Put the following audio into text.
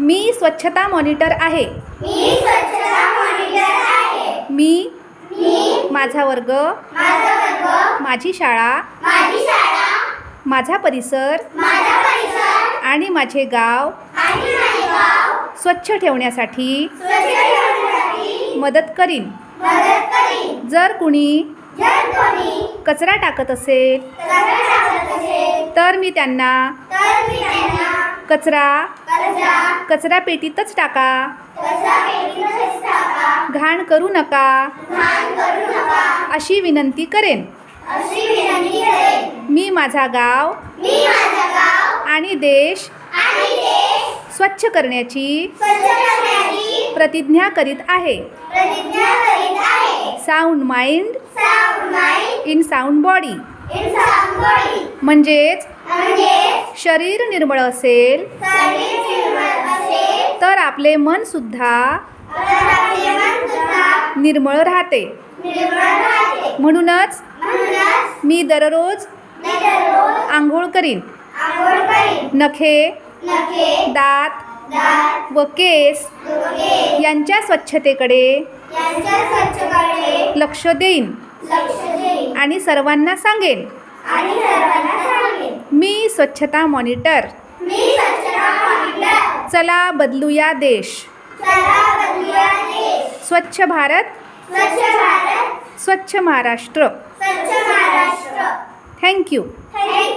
मी स्वच्छता मॉनिटर आहे. मी स्वच्छता मॉनिटर आहे. मी मी माझा वर्ग माझा वर्ग माझी शाळा माझी शाळा माझा परिसर माझा परिसर आणि माझे गाव आणि माझे गाव स्वच्छ ठेवण्यासाठी स्वच्छ ठेवण्यासाठी मदत करीन. मदत करीन. जर कुणी जर कोणी कचरा टाकत असेल कचरा टाकत असेल तर मी त्यांना तर मी त्यांना कचरा कचरा पेटीतच टाका. घाण करू नका. अशी विनंती करेन. मी माझा गाव आणि देश स्वच्छ करण्याची प्रतिज्ञा करीत आहे. Sound mind in sound body म्हणजेच म्हणजे शरीर निर्मळ असेल शरीर निर्मळ असेल तर आपले मन सुद्धा निर्मळ राहते. म्हणूनच मी दररोज आंघोळ करीन. नखे दात व केस यांच्या स्वच्छतेकडे लक्ष देईन आणि सर्वांना सांगेन. मी स्वच्छता मॉनिटर. चला बदलूया देश. चला बदलूया देश. स्वच्छ भारत. स्वच्छ भारत. स्वच्छ महाराष्ट्र. स्वच्छ महाराष्ट्र. Thank you thank you